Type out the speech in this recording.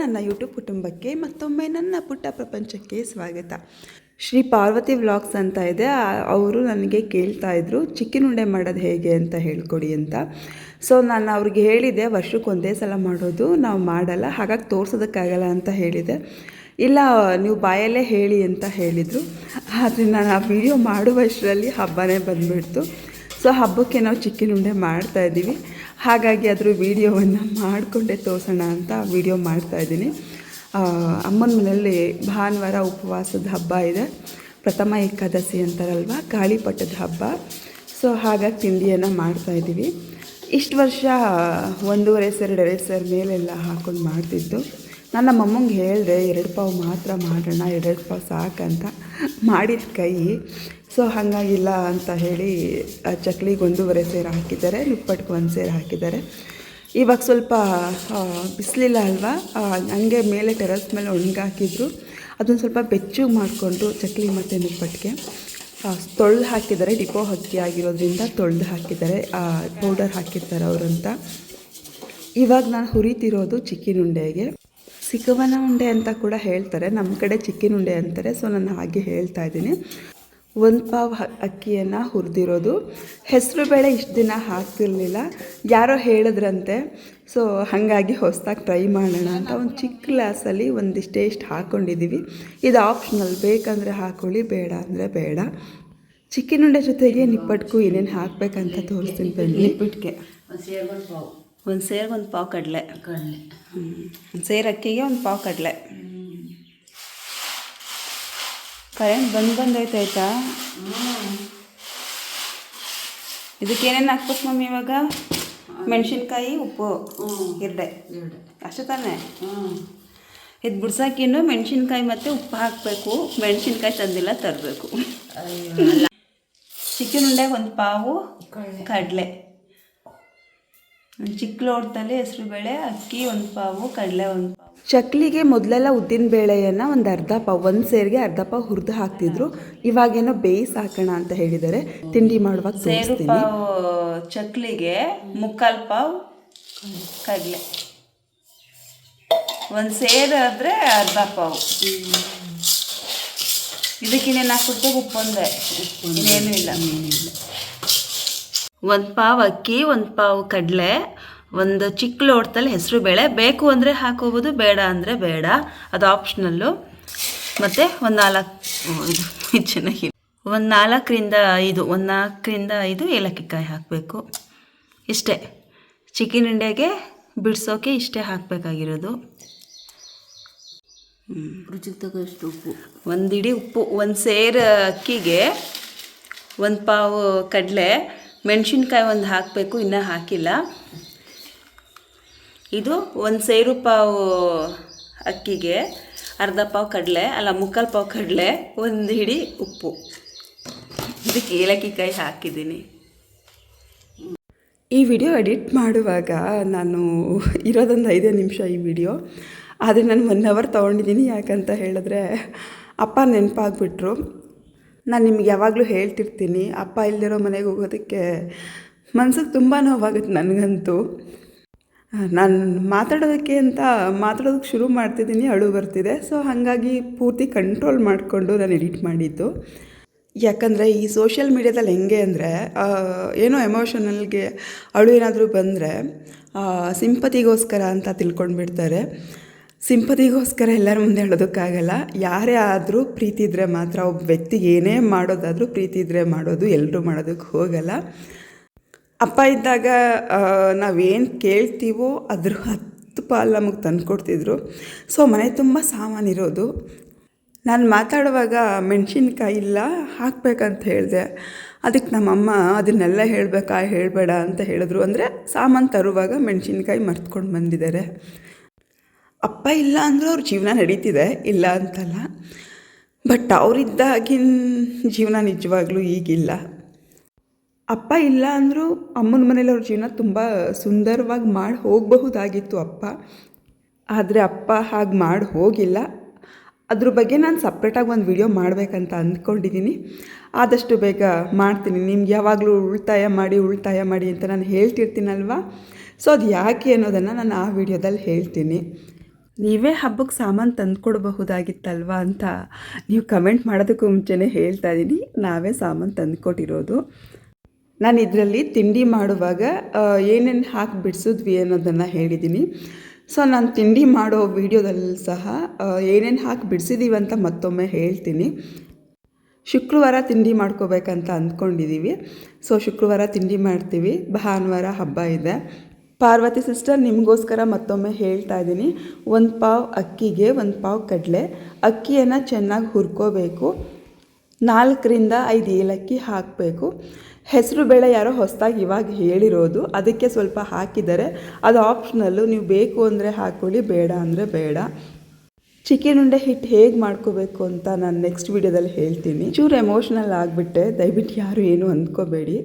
ನನ್ನ ಯೂಟ್ಯೂಬ್ ಕುಟುಂಬಕ್ಕೆ ಮತ್ತೊಮ್ಮೆ ನನ್ನ ಪುಟ್ಟ ಪ್ರಪಂಚಕ್ಕೆ ಸ್ವಾಗತ. ಶ್ರೀ ಪಾರ್ವತಿ ವ್ಲಾಗ್ಸ್ ಅಂತ ಇದೆ. ಅವರು ನನಗೆ ಕೇಳ್ತಾ ಇದ್ರು ಚಿಕ್ಕಿನ ಉಂಡೆ ಮಾಡೋದು ಹೇಗೆ ಅಂತ ಹೇಳ್ಕೊಡಿ ಅಂತ. ಸೊ ನಾನು ಅವ್ರಿಗೆ ಹೇಳಿದೆ, ವರ್ಷಕ್ಕೆ ಒಂದೇ ಸಲ ಮಾಡೋದು, ನಾವು ಮಾಡಲ್ಲ, ಹಾಗಾಗಿ ತೋರ್ಸೋದಕ್ಕಾಗಲ್ಲ ಅಂತ ಹೇಳಿದೆ. ಇಲ್ಲ, ನೀವು ಬಾಯಲ್ಲೇ ಹೇಳಿ ಅಂತ ಹೇಳಿದರು. ಆದರೆ ನಾನು ಆ ವಿಡಿಯೋ ಮಾಡುವಷ್ಟರಲ್ಲಿ ಹಬ್ಬನೇ ಬಂದುಬಿಡ್ತು. ಸೊ ಹಬ್ಬಕ್ಕೆ ನಾವು ಚಿಕ್ಕಿನ ಉಂಡೆ ಮಾಡ್ತಾ ಇದ್ದೀವಿ. ಹಾಗಾಗಿ ಅದರ ವೀಡಿಯೋವನ್ನು ಮಾಡಿಕೊಂಡೇ ತೋರಿಸೋಣ ಅಂತ ವೀಡಿಯೋ ಮಾಡ್ತಾ ಇದ್ದೀನಿ. ಅಮ್ಮನ ಮನೆಯಲ್ಲಿ ಭಾನುವಾರ ಉಪವಾಸದ ಹಬ್ಬ ಇದೆ. ಪ್ರಥಮ ಏಕಾದಶಿ ಅಂತಾರಲ್ವ? ಗಾಳಿಪಟ್ಟದ ಹಬ್ಬ. ಸೊ, ಹಾಗಾಗಿ ತಿಂಡಿಯನ್ನು ಮಾಡ್ತಾ ಇದ್ದೀವಿ. ಇಷ್ಟು ವರ್ಷ ಒಂದೂವರೆ ಸರ್ ಎರಡು ಸರ್ ಮೇಲೆಲ್ಲ ಹಾಕೊಂಡು ಮಾಡ್ತಿದ್ದು. ನಾನು ನಮ್ಮ ಅಮ್ಮಂಗೆ ಹೇಳಿದೆ, ಎರಡು ಪಾವು ಮಾತ್ರ ಮಾಡೋಣ, ಎರಡು ಪಾವು ಸಾಕಂತ ಮಾಡಿದ ಕೈ. ಸೊ, ಹಾಗಾಗಿಲ್ಲ ಅಂತ ಹೇಳಿ ಚಕ್ಲಿಗೆ ಒಂದೂವರೆ ಸೇರು ಹಾಕಿದ್ದಾರೆ ನಿಪ್ಪಟ್ಟಿಗೆ ಒಂದು ಸೇರು ಹಾಕಿದ್ದಾರೆ. ಇವಾಗ ಸ್ವಲ್ಪ ಬಿಸಿಲಿಲ್ಲ ಅಲ್ವಾ? ಹಂಗೆ ಮೇಲೆ ಟೆರಸ್ ಮೇಲೆ ಒಣಗಾಕಿದ್ರು. ಅದೊಂದು ಸ್ವಲ್ಪ ಬೆಚ್ಚಗೆ ಮಾಡಿಕೊಂಡು ಚಕ್ಲಿ ಮತ್ತು ನಿಪ್ಪಟ್ಟಿಗೆ ತೊಳೆದು ಹಾಕಿದ್ದಾರೆ. ಡಿಪೋ ಹಕ್ಕಿ ಆಗಿರೋದ್ರಿಂದ ತೊಳೆದು ಹಾಕಿದ್ದಾರೆ. ಪೌಡರ್ ಹಾಕಿರ್ತಾರೆ ಅವರಂತ. ಇವಾಗ ನಾನು ಹುರಿತಿರೋದು ಚಿಕ್ಕಿನ ಸಿಕ್ಕವನ ಉಂಡೆ ಅಂತ ಕೂಡ ಹೇಳ್ತಾರೆ. ನಮ್ಮ ಕಡೆ ಚಿಕ್ಕಿನ ಉಂಡೆ ಅಂತಾರೆ. ಸೊ, ನಾನು ಹಾಗೆ ಹೇಳ್ತಾ ಇದ್ದೀನಿ. ಒಂದು ಪಾವ್ ಅಕ್ಕಿಯನ್ನು ಹುರಿದಿರೋದು. ಹೆಸರು ಬೇಳೆ ಇಷ್ಟು ದಿನ ಹಾಕ್ತಿರ್ಲಿಲ್ಲ. ಯಾರೋ ಹೇಳಿದ್ರಂತೆ. ಸೊ, ಹಾಗಾಗಿ ಹೊಸದಾಗಿ ಟ್ರೈ ಮಾಡೋಣ ಅಂತ ಒಂದು ಚಿಕ್ಕ ಗ್ಲಾಸಲ್ಲಿ ಒಂದಿಷ್ಟು ಟೇಸ್ಟ್ ಹಾಕ್ಕೊಂಡಿದ್ದೀವಿ ಇದು ಆಪ್ಷನಲ್ ಬೇಕಂದರೆ ಹಾಕ್ಕೊಳ್ಳಿ ಬೇಡ ಅಂದರೆ ಬೇಡ. ಚಿಕ್ಕಿನ ಉಂಡೆ ಜೊತೆಗೆ ನಿಪ್ಪಟ್ಗೂ ಏನೇನು ಹಾಕಬೇಕಂತ ತೋರಿಸ್ತೀನಿ ಬನ್ನಿ. ನಿಪ್ಪಟ್ಟಿಗೆ ಒಂದು ಸೇರಿಗೆ ಒಂದು ಪಾವ್ ಕಡಲೆ. ಕಡಲೆ. ಒಂದು ಸೇರು ಅಕ್ಕಿಗೆ ಒಂದು ಪಾವ್ ಕಡಲೆ. ಕರೆಂಟ್ ಬಂದು ಬಂದೈತೆ ಆಯ್ತಾ? ಇದಕ್ಕೇನೇನು ಹಾಕ್ಬೇಕು ಮಮ್ಮಿ ಇವಾಗ? ಮೆಣಸಿನ್ಕಾಯಿ ಉಪ್ಪು ಎರಡೆ ಎರಡು ಅಷ್ಟೇ ತಾನೇ? ಹ್ಞೂ ಇದು ಬಿಡ್ಸಾಕಿನ್ನು ಮೆಣಸಿನ್ಕಾಯಿ ಮತ್ತು ಉಪ್ಪು ಹಾಕಬೇಕು. ಮೆಣಸಿನ್ಕಾಯಿ ತಂದಿಲ್ಲ ತರಬೇಕು. ಚಿಕನ್ ಉಂಡೆಗೆ ಒಂದು ಪಾವು ಕಡಲೆ. ಚಿಕ್ಕ ಲೋಟದಲ್ಲಿ ಹೆಸರು ಬೇಳೆ ಅಕ್ಕಿ ಒಂದು ಪಾವು ಕಡಲೆ ಒಂದು ಪಾವು. ಚಕ್ಲಿಗೆ ಮೊದಲೆಲ್ಲ ಉದ್ದಿನ ಬೇಳೆಯನ್ನು ಒಂದು ಅರ್ಧ ಪಾವು ಒಂದು ಸೇರಿಗೆ ಅರ್ಧ ಪಾವು ಹುರಿದು ಹಾಕ್ತಿದ್ರು. ಇವಾಗೇನೋ ಬೇಯಿಸಿ ಹಾಕೋಣ ಅಂತ ಹೇಳಿದ್ದಾರೆ ತಿಂಡಿ ಮಾಡುವಾಗ ಸೇರು ಪಾವು ಚಕ್ಲಿಗೆ ಮುಕ್ಕಾಲು ಪಾವು ಕಡಲೆ. ಒಂದು ಸೇರು ಆದರೆ ಅರ್ಧ ಪಾವು. ಇದಕ್ಕಿನ್ನೇನು ಹಾಕ್ಬಿಟ್ಟು ಉಪ್ಪೊಂದೆ? ಇನ್ನೇನು ಇಲ್ಲ. ಒಂದು ಪಾವು ಅಕ್ಕಿ ಒಂದು ಪಾವು ಕಡಲೆ ಒಂದು ಚಿಕ್ಕ ಲೋಟದಲ್ಲಿ ಹೆಸರು ಬೇಳೆ. ಬೇಕು ಅಂದರೆ ಹಾಕೋಬೋದು ಬೇಡ ಅಂದರೆ ಬೇಡ. ಅದು ಆಪ್ಷನಲ್ಲು ಮತ್ತು ಒಂದು ನಾಲ್ಕು ಚೆನ್ನಾಗಿ ಒಂದು ನಾಲ್ಕರಿಂದ ಐದು ಒಂದು ನಾಲ್ಕರಿಂದ ಐದು ಏಲಕ್ಕಿ ಕಾಯಿ ಹಾಕಬೇಕು. ಇಷ್ಟೇ. ಚಿಕನ್ ಇಂಡಿಯಾಗೆ ಬಿಡಿಸೋಕೆ ಇಷ್ಟೇ ಹಾಕಬೇಕಾಗಿರೋದು. ರುಚಿಗೆ ತಗೋಷ್ಟು ಉಪ್ಪು. ಒಂದು ಇಡೀ ಉಪ್ಪು. ಒಂದು ಸೇರು ಅಕ್ಕಿಗೆ ಒಂದು ಪಾವು ಕಡಲೆ ಮೆಣಸಿನ್ಕಾಯಿ ಒಂದು ಹಾಕಬೇಕು, ಇನ್ನೂ ಹಾಕಿಲ್ಲ. ಇದು ಒಂದು ಸೇರು ಪಾವು ಅಕ್ಕಿಗೆ ಅರ್ಧ ಪಾವು ಕಡಲೆ, ಅಲ್ಲ ಮುಕ್ಕಾಲು ಪಾವು ಕಡಲೆ, ಒಂದು ಹಿಡಿ ಉಪ್ಪು. ಇದಕ್ಕೆ ಏಲಕ್ಕಿ ಕಾಯಿ ಹಾಕಿದ್ದೀನಿ. ಈ ವಿಡಿಯೋ ಎಡಿಟ್ ಮಾಡುವಾಗ ನಾನು ಇರೋದೊಂದು ಐದೇ ನಿಮಿಷ ಈ ವಿಡಿಯೋ. ಆದರೆ ನಾನು ಒನ್ ಅವರ್ ತೊಗೊಂಡಿದ್ದೀನಿ, ಯಾಕಂತ ಹೇಳಿದ್ರೆ ಅಪ್ಪ ನೆನಪಾಗ್ಬಿಟ್ರು. ನಾನು ನಿಮ್ಗೆ ಯಾವಾಗಲೂ ಹೇಳ್ತಿರ್ತೀನಿ, ಅಪ್ಪ ಇಲ್ದಿರೋ ಮನೆಗೆ ಹೋಗೋದಕ್ಕೆ ಮನ್ಸಿಗೆ ತುಂಬ ನೋವಾಗುತ್ತೆ ನನಗಂತೂ. ನಾನು ಮಾತಾಡೋದಕ್ಕೆ ಅಂತ ಮಾತಾಡೋದಕ್ಕೆ ಶುರು ಮಾಡ್ತಿದ್ದೀನಿ, ಅಳು ಬರ್ತಿದೆ. ಸೊ ಹಾಗಾಗಿ ಪೂರ್ತಿ ಕಂಟ್ರೋಲ್ ಮಾಡಿಕೊಂಡು ನಾನು ಎಡಿಟ್ ಮಾಡಿದ್ದು. ಯಾಕಂದರೆ ಈ ಸೋಷಿಯಲ್ ಮೀಡ್ಯಾದಲ್ಲಿ ಹೆಂಗೆ ಅಂದರೆ ಏನೋ ಎಮೋಷನಲ್ಗೆ ಅಳು ಏನಾದರೂ ಬಂದರೆ ಸಿಂಪತಿಗೋಸ್ಕರ ಅಂತ ತಿಳ್ಕೊಂಡ್ಬಿಡ್ತಾರೆ. ಸಿಂಪತಿಗೋಸ್ಕರ ಎಲ್ಲರ ಮುಂದೆ ಹೇಳೋದಕ್ಕಾಗಲ್ಲ. ಯಾರೇ ಆದರೂ ಪ್ರೀತಿ ಇದ್ದರೆ ಮಾತ್ರ ಒಬ್ಬ ವ್ಯಕ್ತಿಗೆ ಏನೇ ಮಾಡೋದಾದರೂ ಪ್ರೀತಿ ಇದ್ದರೆ ಮಾಡೋದು ಎಲ್ಲರೂ ಮಾಡೋದಕ್ಕೆ ಹೋಗಲ್ಲ. ಅಪ್ಪ ಇದ್ದಾಗ ನಾವೇನು ಕೇಳ್ತೀವೋ ಅದ್ರ ಹತ್ತು ಪಾಲು ನಮಗೆ ತಂದುಕೊಡ್ತಿದ್ರು. ಸೊ, ಮನೆ ತುಂಬ ಸಾಮಾನಿರೋದು ನಾನು ಮಾತಾಡುವಾಗ ಮೆಣಸಿನ್ಕಾಯಿ ಇಲ್ಲ, ಹಾಕ್ಬೇಕಂತ ಹೇಳಿದೆ. ಅದಕ್ಕೆ ನಮ್ಮಮ್ಮ ಅದನ್ನೆಲ್ಲ ಹೇಳಬೇಕಾ, ಹೇಳಬೇಡ ಅಂತ ಹೇಳಿದ್ರು. ಅಂದರೆ ಸಾಮಾನು ತರುವಾಗ ಮೆಣಸಿನ್ಕಾಯಿ ಮರ್ತ್ಕೊಂಡು ಬಂದಿದ್ದಾರೆ. ಅಪ್ಪ ಇಲ್ಲ ಅಂದರೂ ಅವ್ರ ಜೀವನ ನಡೀತಿದೆ, ಇಲ್ಲ ಅಂತಲ್ಲ. ಬಟ್ ಅವರಿದ್ದಾಗಿನ ಜೀವನ ನಿಜವಾಗ್ಲೂ ಈಗಿಲ್ಲ. ಅಪ್ಪ ಇಲ್ಲ ಅಂದರೂ ಅಮ್ಮನ ಮನೇಲಿ ಅವ್ರ ಜೀವನ ತುಂಬ ಸುಂದರವಾಗಿ ಮಾಡಿ ಹೋಗಬಹುದಾಗಿತ್ತು ಅಪ್ಪ. ಆದರೆ ಅಪ್ಪ ಹಾಗೆ ಮಾಡಿ ಹೋಗಿಲ್ಲ. ಅದ್ರ ಬಗ್ಗೆ ನಾನು ಸಪ್ರೇಟಾಗಿ ಒಂದು ವಿಡಿಯೋ ಮಾಡಬೇಕಂತ ಅಂದ್ಕೊಂಡಿದ್ದೀನಿ ಆದಷ್ಟು ಬೇಗ ಮಾಡ್ತೀನಿ. ನಿಮ್ಗೆ ಯಾವಾಗಲೂ ಉಳಿತಾಯ ಮಾಡಿ ಉಳಿತಾಯ ಮಾಡಿ ಅಂತ ನಾನು ಹೇಳ್ತಿರ್ತೀನಲ್ವ? ಸೊ ಅದು ಯಾಕೆ ಅನ್ನೋದನ್ನು ನಾನು ಆ ವಿಡಿಯೋದಲ್ಲಿ ಹೇಳ್ತೀನಿ. ನೀವೇ ಹಬ್ಬಕ್ಕೆ ಸಾಮಾನು ತಂದುಕೊಡಬಹುದಾಗಿತ್ತಲ್ವಾ ಅಂತ ನೀವು ಕಮೆಂಟ್ ಮಾಡೋದಕ್ಕೂ ಮುಂಚೆನೇ ಹೇಳ್ತಾ ಇದ್ದೀನಿ. ನಾವೇ ಸಾಮಾನು ತಂದುಕೊಟ್ಟಿರೋದು. ನಾನು ಇದರಲ್ಲಿ ತಿಂಡಿ ಮಾಡುವಾಗ ಏನೇನು ಹಾಕಿ ಬಿಡಿಸಿದ್ವಿ ಅನ್ನೋದನ್ನು ಹೇಳಿದ್ದೀನಿ. ಸೊ, ನಾನು ತಿಂಡಿ ಮಾಡೋ ವಿಡಿಯೋದಲ್ಲಿ ಸಹ ಏನೇನು ಹಾಕಿ ಬಿಡಿಸಿದ್ದೀವಿ ಅಂತ ಮತ್ತೊಮ್ಮೆ ಹೇಳ್ತೀನಿ. ಶುಕ್ರವಾರ ತಿಂಡಿ ಮಾಡ್ಕೋಬೇಕಂತ ಅಂದ್ಕೊಂಡಿದ್ದೀವಿ ಸೊ, ಶುಕ್ರವಾರ ತಿಂಡಿ ಮಾಡ್ತೀವಿ. ಭಾನುವಾರ ಹಬ್ಬ ಇದೆ. ಪಾರ್ವತಿ ಸಿಸ್ಟರ್, ನಿಮಗೋಸ್ಕರ ಮತ್ತೊಮ್ಮೆ ಹೇಳ್ತಾ ಇದ್ದೀನಿ. ಒಂದು ಪಾವ್ ಅಕ್ಕಿಗೆ ಒಂದು ಪಾವ್ ಕಡಲೆ. ಅಕ್ಕಿಯನ್ನು ಚೆನ್ನಾಗಿ ಹುರ್ಕೋಬೇಕು. ನಾಲ್ಕರಿಂದ ಐದು ಏಲಕ್ಕಿ ಹಾಕಬೇಕು. ಹೆಸರು ಬೇಳೆ ಯಾರೋ ಹೊಸದಾಗಿ ಇವಾಗ ಹೇಳಿರೋದು. ಅದಕ್ಕೆ ಸ್ವಲ್ಪ ಹಾಕಿದರೆ ಅದು ಆಪ್ಷನಲ್ಲು. ನೀವು ಬೇಕು ಅಂದರೆ ಹಾಕ್ಕೊಳ್ಳಿ ಬೇಡ ಅಂದರೆ ಬೇಡ. ಚಿಕನ್ ಉಂಡೆ ಹಿಟ್ಟು ಹೇಗೆ ಮಾಡ್ಕೋಬೇಕು ಅಂತ ನಾನು ನೆಕ್ಸ್ಟ್ ವೀಡಿಯೋದಲ್ಲಿ ಹೇಳ್ತೀನಿ. ಚೂರು ಎಮೋಷ್ನಲ್ ಆಗಿಬಿಟ್ಟೆ. ದಯವಿಟ್ಟು ಯಾರು ಏನು ಅಂದ್ಕೋಬೇಡಿ.